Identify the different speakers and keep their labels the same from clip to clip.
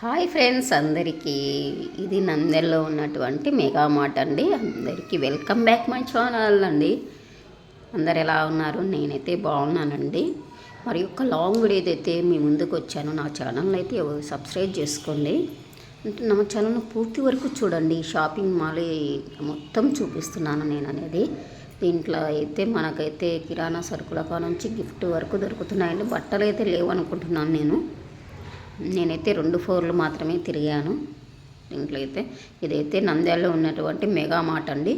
Speaker 1: Hi friends అందరికీ. ఇది నందెల్లో ఉన్నటువంటి మెగా మార్ట్ అండి. అందరికీ వెల్కమ్ బ్యాక్ మై ఛానల్ అండి. అందరు ఎలా ఉన్నారు? నేనైతే బాగున్నానండి. మరి ఒక లాంగ్ వీడియో అయితే మీ ముందుకు వచ్చాను. నా ఛానల్ అయితే ఎవరు సబ్స్క్రైబ్ చేసుకోండి. అంటే నా ఛానల్ను పూర్తి వరకు చూడండి. షాపింగ్ మాల్ మొత్తం చూపిస్తున్నాను నేను అనేది దీంట్లో అయితే మనకైతే కిరాణా సరుకుల నుంచి గిఫ్ట్ వరకు దొరుకుతున్నాయండి. బట్టలు అయితే లేవు అనుకుంటున్నాను నేను. నేనైతే రెండు ఫ్లోర్లు మాత్రమే తిరిగాను. దీంట్లో అయితే ఇదైతే నంద్యాలలో ఉన్నటువంటి మెగా మార్ట్ అండి.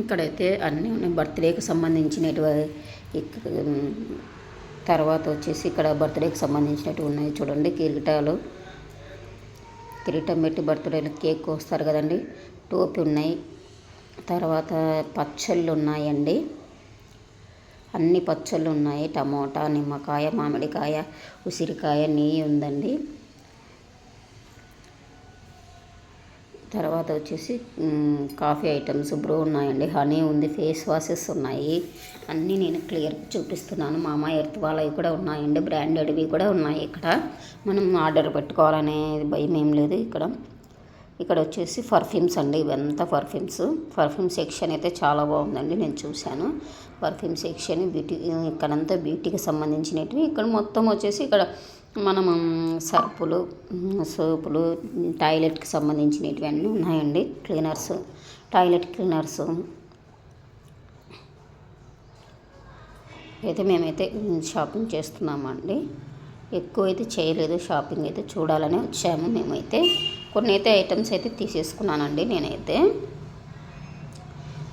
Speaker 1: ఇక్కడైతే అన్నీ ఉన్నాయి. బర్త్డేకి సంబంధించినటువంటి తర్వాత వచ్చేసి ఇక్కడ బర్త్డేకి సంబంధించినవి ఉన్నాయి చూడండి కిరీటాలు. కిరీటం పెట్టి బర్త్డేలో కేక్ కోస్తారు కదండి. టోపీ ఉన్నాయి. తర్వాత పచ్చళ్ళు ఉన్నాయండి. అన్ని పచ్చళ్ళు ఉన్నాయి. టమోటా నిమ్మకాయ మామిడికాయ ఉసిరికాయ నెయ్యి ఉందండి. తర్వాత వచ్చేసి కాఫీ ఐటమ్స్ బ్రూ ఉన్నాయండి. హనీ ఉంది ఫేస్ వాషెస్ ఉన్నాయి. అన్నీ నేను క్లియర్ చూపిస్తున్నాను. మామా ఎర్త్ వాళ్ళవి కూడా ఉన్నాయండి. బ్రాండెడ్వి కూడా ఉన్నాయి ఇక్కడ. మనం ఆర్డర్ పెట్టుకోవాలనే భయం ఏం లేదు ఇక్కడ. ఇక్కడ వచ్చేసి పర్ఫ్యూమ్స్ అండి. ఇవంతా పర్ఫ్యూమ్స్. పర్ఫ్యూమ్ సెక్షన్ అయితే చాలా బాగుందండి. నేను చూశాను. పర్ఫ్యూమ్ సెక్షన్ బ్యూటీ ఇక్కడంతా బ్యూటీకి సంబంధించినవి ఇక్కడ మొత్తం వచ్చేసి ఇక్కడ మనం సర్పులు సోపులు టాయిలెట్కి సంబంధించినవి అన్నీ ఉన్నాయండి. Cleaners toilet cleaners. అయితే మేమైతే షాపింగ్ చేస్తున్నామండి. ఎక్కువ అయితే చేయలేదు షాపింగ్ అయితే చూడాలని వచ్చాము మేమైతే. కొన్ని అయితే ఐటమ్స్ అయితే తీసేసుకున్నానండి నేనైతే.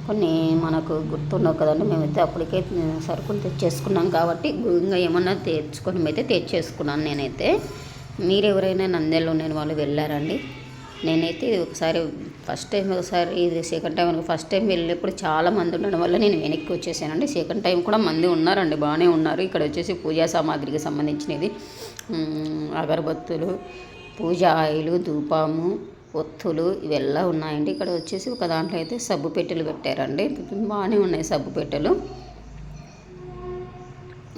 Speaker 1: కొన్ని మనకు గుర్తున్నావు కదండి. మేమైతే అప్పటికే సరుకులు తెచ్చేసుకున్నాం కాబట్టి ఇంకా ఏమన్నా తెచ్చుకొని అయితే తెచ్చేసుకున్నాను నేనైతే. మీరు ఎవరైనా నంద్యాలలో నేను వాళ్ళు వెళ్ళారండి. నేనైతే ఒకసారి ఫస్ట్ టైం ఒకసారి ఇది సెకండ్ టైం ఫస్ట్ టైం వెళ్ళినప్పుడు చాలా మంది ఉండడం వల్ల నేను వెనక్కి వచ్చేసానండి. సెకండ్ టైం కూడా మంది ఉన్నారండి బాగానే ఉన్నారు. ఇక్కడ వచ్చేసి పూజా సామాగ్రికి సంబంధించినది అగరబత్తులు పూజ ఆయిలు ధూపము ఒత్తులు ఇవెల్లా ఉన్నాయండి. ఇక్కడ వచ్చేసి ఒక దాంట్లో అయితే సబ్బు పెట్టెలు పెట్టారండి బాగానే ఉన్నాయి సబ్బు పెట్టెలు.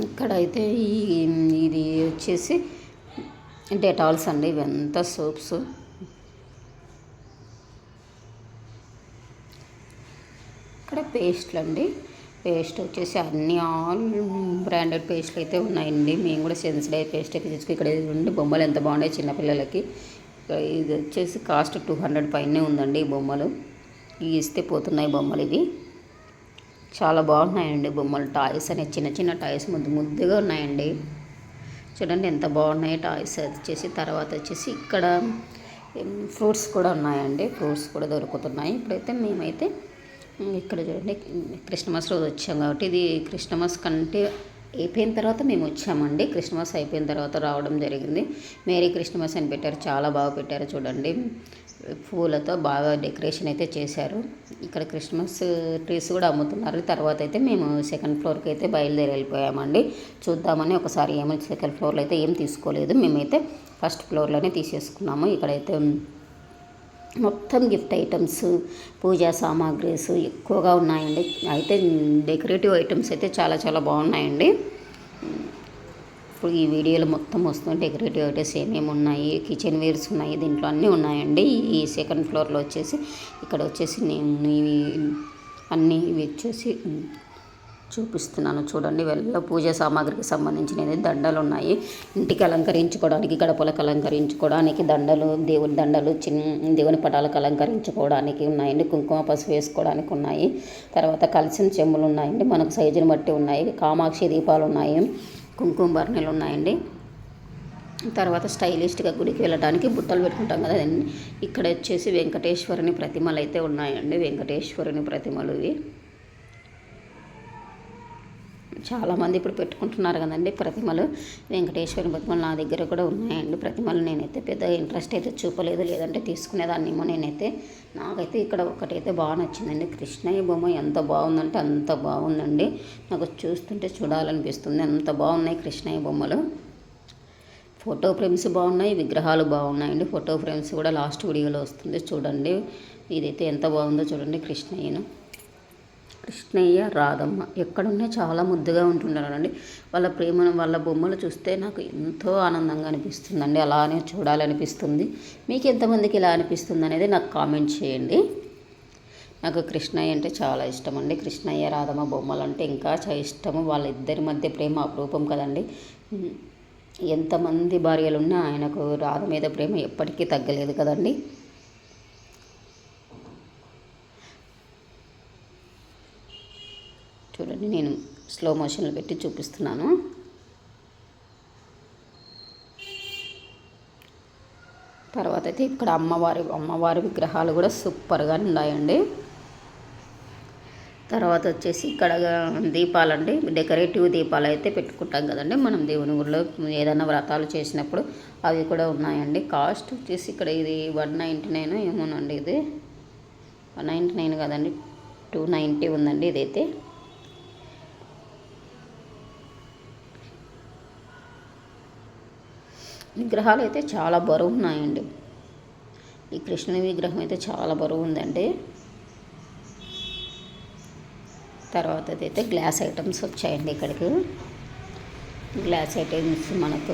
Speaker 1: ఇక్కడ అయితే ఈ ఇది వచ్చేసి డెటాల్స్ అండి. ఇవంతా సోప్స్. ఇక్కడ పేస్ట్లు అండి. పేస్ట్ వచ్చేసి అన్ని ఆల్ బ్రాండెడ్ పేస్ట్లు అయితే ఉన్నాయండి. మేము కూడా సెన్సిడైజ్ పేస్ట్. అయితే తీసుకు ఇక్కడ ఉండి బొమ్మలు ఎంత బాగున్నాయి చిన్నపిల్లలకి. ఇది వచ్చేసి కాస్ట్ టూ హండ్రెడ్ పైనే ఉందండి ఈ బొమ్మలు. ఇవి ఇస్తే పోతున్నాయి బొమ్మలు ఇవి. చాలా బాగున్నాయండి బొమ్మలు. టాయ్స్ అనే చిన్న చిన్న టాయ్స్ ముద్దు ముద్దుగా ఉన్నాయండి. చూడండి ఎంత బాగున్నాయి టాయ్స్. అది వచ్చేసి తర్వాత వచ్చేసి ఇక్కడ ఫ్రూట్స్ కూడా ఉన్నాయండి. ఫ్రూట్స్ కూడా దొరుకుతున్నాయి. ఇప్పుడైతే మేమైతే ఇక్కడ చూడండి క్రిస్టమస్ రోజు వచ్చాం కాబట్టి ఇది క్రిస్టమస్ కంటే అయిపోయిన తర్వాత మేము వచ్చామండి. క్రిస్మస్ అయిపోయిన తర్వాత రావడం జరిగింది. మేరీ క్రిస్టమస్ అని పెట్టారు. చాలా బాగా పెట్టారు చూడండి. పూలతో బాగా డెకరేషన్ అయితే చేశారు. ఇక్కడ క్రిస్మస్ ట్రీస్ కూడా అమ్ముతున్నారు. తర్వాత అయితే మేము సెకండ్ ఫ్లోర్కి అయితే బయలుదేరి వెళ్ళిపోయామండి. చూద్దామని ఒకసారి ఏమో సెకండ్ ఫ్లోర్లో అయితే ఏం తీసుకోలేదు. మేమైతే ఫస్ట్ ఫ్లోర్లోనే తీసేసుకున్నాము. ఇక్కడైతే మొత్తం గిఫ్ట్ ఐటమ్స్ పూజా సామాగ్రీస్ ఎక్కువగా ఉన్నాయండి. అయితే డెకరేటివ్ ఐటమ్స్ అయితే చాలా చాలా బాగున్నాయండి. ఇప్పుడు ఈ వీడియోలో మొత్తం వస్తుంది డెకరేటివ్ ఐటమ్స్ ఏమేమి ఉన్నాయి కిచెన్ వేర్స్ ఉన్నాయి దీంట్లో అన్నీ ఉన్నాయండి. ఈ సెకండ్ ఫ్లోర్లో వచ్చేసి ఇక్కడ వచ్చేసి నేను ఇవి అన్నీ ఇవి వచ్చేసి చూపిస్తున్నాను. చూడండి వెళ్ళ పూజ సామాగ్రికి సంబంధించినవి దండలు ఉన్నాయి ఇంటికి అలంకరించుకోవడానికి గడపలకు అలంకరించుకోవడానికి దండలు దేవుని దండలు చిన్న దేవుని పటాలకు అలంకరించుకోవడానికి ఉన్నాయండి. కుంకుమ పసుపు వేసుకోవడానికి ఉన్నాయి. తర్వాత కలిసిన చెంబులు ఉన్నాయండి. మనకు సైజుని బట్టి ఉన్నాయి. కామాక్షి దీపాలు ఉన్నాయి. కుంకుమ బర్ణీలు ఉన్నాయండి. తర్వాత స్టైలిష్గా గుడికి వెళ్ళడానికి బుట్టలు పెట్టుకుంటాం కదా. ఇక్కడ వచ్చేసి వెంకటేశ్వరుని ప్రతిమలు అయితే ఉన్నాయండి. వెంకటేశ్వరుని ప్రతిమలు ఇవి. చాలామంది ఇప్పుడు పెట్టుకుంటున్నారు కదండి ప్రతిమలు. వెంకటేశ్వరుని ప్రతిమలు నా దగ్గర కూడా ఉన్నాయండి. ప్రతిమలు నేనైతే పెద్ద ఇంట్రెస్ట్ అయితే చూపలేదు. లేదంటే తీసుకునేదాన్నేమో నేనైతే. నాకైతే ఇక్కడ ఒకటైతే బాగా నచ్చిందండి. కృష్ణయ్య బొమ్మ ఎంత బాగుందంటే అంత బాగుందండి. నాకు చూస్తుంటే చూడాలనిపిస్తుంది. అంత బాగున్నాయి కృష్ణయ్య బొమ్మలు. ఫోటో ఫ్రేమ్స్ బాగున్నాయి. విగ్రహాలు బాగున్నాయండి. ఫోటో ఫ్రేమ్స్ కూడా లాస్ట్ వీడియోలో వస్తుంది. చూడండి. ఇదైతే ఎంత బాగుందో చూడండి కృష్ణయ్యను. కృష్ణయ్య రాధమ్మ ఎక్కడున్నా చాలా ముద్దుగా ఉంటున్నారండి వాళ్ళ ప్రేమను వాళ్ళ బొమ్మలు చూస్తే నాకు ఎంతో ఆనందంగా అనిపిస్తుందండి. అలానే చూడాలనిపిస్తుంది. మీకు ఎంతమందికి ఇలా అనిపిస్తుంది అనేది నాకు కామెంట్ చేయండి. నాకు కృష్ణయ్య అంటే చాలా ఇష్టం అండి కృష్ణయ్య రాధమ్మ బొమ్మలు అంటే ఇంకా చాలా ఇష్టము. వాళ్ళిద్దరి మధ్య ప్రేమ అపరూపం కదండి. ఎంతమంది భార్యలున్నా ఆయనకు రాధ మీద ప్రేమ ఎప్పటికీ తగ్గలేదు కదండి. చూడండి నేను స్లో మోషన్లో పెట్టి చూపిస్తున్నాను. తర్వాత అయితే ఇక్కడ అమ్మవారి అమ్మవారి విగ్రహాలు కూడా సూపర్గా ఉన్నాయండి. తర్వాత వచ్చేసి ఇక్కడ దీపాలండి. డెకరేటివ్ దీపాలు అయితే పెట్టుకుంటాం కదండి. మనం దేవుని ఊళ్ళో ఏదైనా వ్రతాలు చేసినప్పుడు అవి కూడా ఉన్నాయండి. కాస్ట్ వచ్చేసి ఇక్కడ ఇది వన్ నైంటీ నైన్ ఏమోనండి ఇది. వన్ నైంటీ నైన్ కదండి. టూ నైంటీ ఉందండి ఇదైతే. విగ్రహాలు అయితే చాలా బరువు ఉన్నాయండి. ఈ కృష్ణుని విగ్రహం అయితే చాలా బరువు ఉందండి. తర్వాత అయితే గ్లాస్ ఐటమ్స్ వచ్చాయండి ఇక్కడికి. గ్లాస్ ఐటమ్స్ మనకు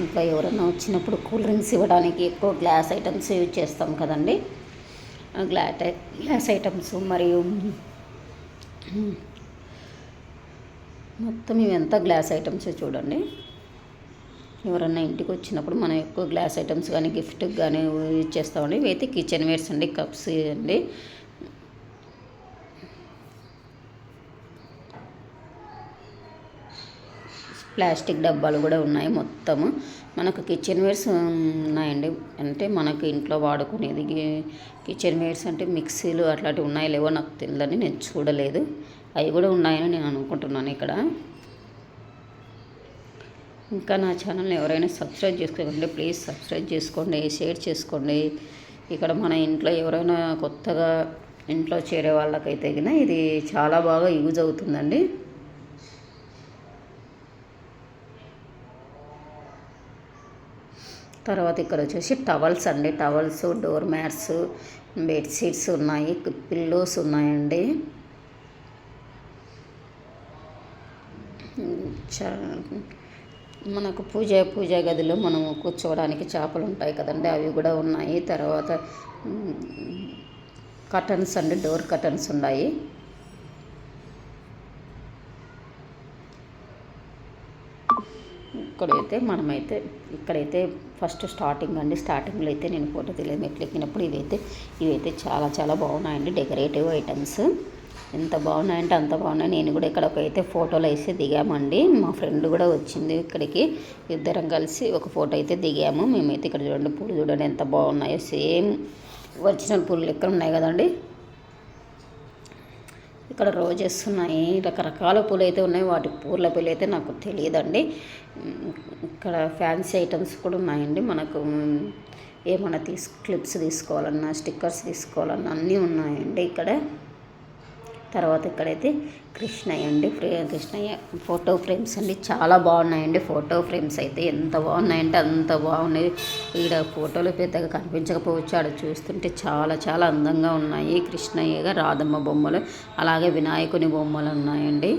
Speaker 1: ఇంకా ఎవరైనా వచ్చినప్పుడు కూల్ డ్రింక్స్ ఇవ్వడానికి ఎక్కువ గ్లాస్ ఐటమ్స్ యూజ్ చేస్తాం కదండి. గ్లా గ్లాస్ ఐటమ్స్ మరియు మొత్తం ఇవంతా గ్లాస్ ఐటమ్స్ చూడండి. ఎవరన్నా ఇంటికి వచ్చినప్పుడు మనం ఎక్కువ గ్లాస్ ఐటమ్స్ కానీ గిఫ్ట్ కానీ యూజ్ చేస్తామండి. ఇవైతే కిచెన్ వేర్స్ అండి కప్స్ అండి. ప్లాస్టిక్ డబ్బాలు కూడా ఉన్నాయి మొత్తము. మనకు కిచెన్ వేర్స్ ఉన్నాయండి. అంటే మనకు ఇంట్లో వాడుకునేది కిచెన్ వేర్స్ అంటే మిక్సీలు అట్లాంటివి ఉన్నాయో లేవో నాకు తెలియదని నేను చూడలేదు. అవి కూడా ఉన్నాయని నేను అనుకుంటున్నాను ఇక్కడ. ఇంకా నా ఛానల్ని ఎవరైనా సబ్స్క్రైబ్ చేసుకోకండి ప్లీజ్ సబ్స్క్రైబ్ చేసుకోండి షేర్ చేసుకోండి. ఇక్కడ మన ఇంట్లో ఎవరైనా కొత్తగా ఇంట్లో చేరే వాళ్ళకైతే ఇది చాలా బాగా యూజ్ అవుతుందండి. తర్వాత ఇక్కడ వచ్చేసి టవల్స్ అండి టవల్స్ డోర్ మ్యాట్స్ బెడ్షీట్స్ ఉన్నాయి పిల్లోస్ ఉన్నాయండి. మనకు పూజ పూజ గదిలో మనం కూర్చోవడానికి చేపలు ఉంటాయి కదండి. అవి కూడా ఉన్నాయి. తర్వాత కటన్స్ అండి డోర్ కటన్స్ ఉన్నాయి. ఇక్కడైతే మనమైతే ఇక్కడైతే ఫస్ట్ స్టార్టింగ్ అండి. స్టార్టింగ్లో అయితే నేను ఫోటో తెలియదు మెట్లు ఎక్కినప్పుడు ఇవైతే ఇవైతే చాలా చాలా బాగున్నాయండి. Decorative items. ఎంత బాగున్నాయంటే అంత బాగున్నాయి. నేను కూడా ఇక్కడ అయితే ఫోటోలు వేసి దిగామండి. మా ఫ్రెండ్ కూడా వచ్చింది ఇక్కడికి. ఇద్దరం కలిసి ఒక ఫోటో అయితే దిగాము. మేమైతే ఇక్కడ చూడండి పూలు చూడండి ఎంత బాగున్నాయో. సేమ్ ఒరిజినల్ పూలు ఎక్కడ ఉన్నాయి కదండి. ఇక్కడ రోజెస్ ఉన్నాయి. రకరకాల పూలు అయితే ఉన్నాయి. వాటి పూల పూలు అయితే నాకు తెలియదండి. ఇక్కడ ఫ్యాన్సీ ఐటమ్స్ కూడా ఉన్నాయండి. మనకు ఏమైనా తీసు క్లిప్స్ తీసుకోవాలన్నా స్టిక్కర్స్ తీసుకోవాలన్నా అన్నీ ఉన్నాయండి ఇక్కడ. తర్వాత ఇక్కడైతే కృష్ణయ్య అండి. కృష్ణయ్య ఫోటో ఫ్రేమ్స్ అండి. చాలా బాగున్నాయండి ఫోటో ఫ్రేమ్స్ అయితే. ఎంత బాగున్నాయంటే అంత బాగున్నాయి. ఇక్కడ ఫోటోలు పెద్దగా కనిపించకపోవచ్చు. ఆడ చూస్తుంటే చాలా చాలా అందంగా ఉన్నాయి. కృష్ణయ్య రాధమ్మ బొమ్మలు అలాగే వినాయకుని బొమ్మలు ఉన్నాయండి.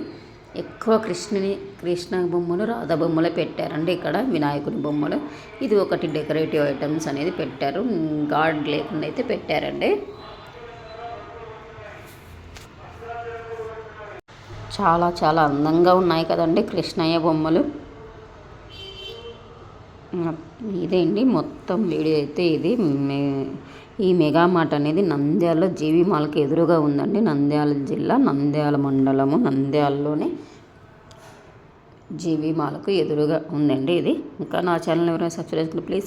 Speaker 1: ఎక్కువ కృష్ణుని కృష్ణ బొమ్మలు రాధ బొమ్మలు పెట్టారండి ఇక్కడ వినాయకుని బొమ్మలు. ఇది ఒకటి డెకరేటివ్ ఐటమ్స్ అనేది పెట్టారు. గాడ్ లేకుండా అయితే పెట్టారండి. చాలా చాలా అందంగా ఉన్నాయి కదండి కృష్ణయ్య బొమ్మలు. ఇదేంటి మొత్తం వీడియో అయితే ఇది. ఈ మెగా మార్ట్ అనేది నంద్యాల జీవి మాల్కి ఎదురుగా ఉందండి. నంద్యాల జిల్లా నంద్యాల మండలము నంద్యాలలోనే జీవి మాల్కు ఎదురుగా ఉందండి ఇది. ఇంకా నా ఛానల్ ఎవరైనా సబ్స్క్రైబ్ ప్లీజ్